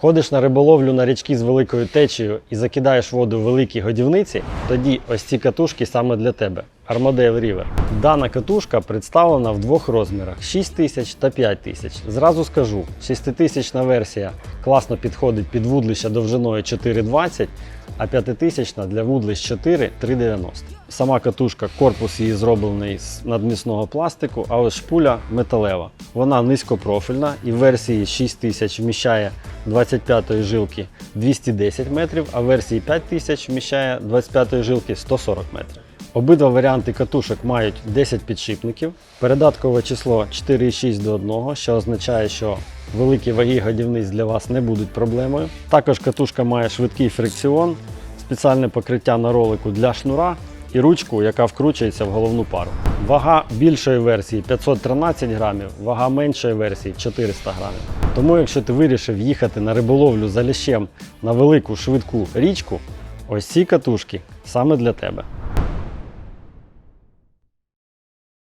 Ходиш на риболовлю на річки з великою течією і закидаєш воду в великі годівниці, тоді ось ці катушки саме для тебе. Armadale River. Дана катушка представлена в двох розмірах 6000 та 5000. Зразу скажу, 6000 версія класно підходить під вудлища довжиною 4,20, а 5000 для вудлищ 4 3,90. Сама катушка, корпус її зроблений з надмісного пластику, а ось шпуля металева. Вона низькопрофільна і в версії 6000 вміщає 25 жилки 210 метрів, а в версії 5000 вміщає 25 жилки 140 метрів. Обидва варіанти катушок мають 10 підшипників, передаткове число 4,6 до 1, що означає, що великі ваги годівниць для вас не будуть проблемою. Також катушка має швидкий фрикціон, спеціальне покриття на ролику для шнура і ручку, яка вкручується в головну пару. Вага більшої версії 513 грамів, вага меншої версії 400 грамів. Тому, якщо ти вирішив їхати на риболовлю за ліщем на велику швидку річку, ось ці катушки саме для тебе.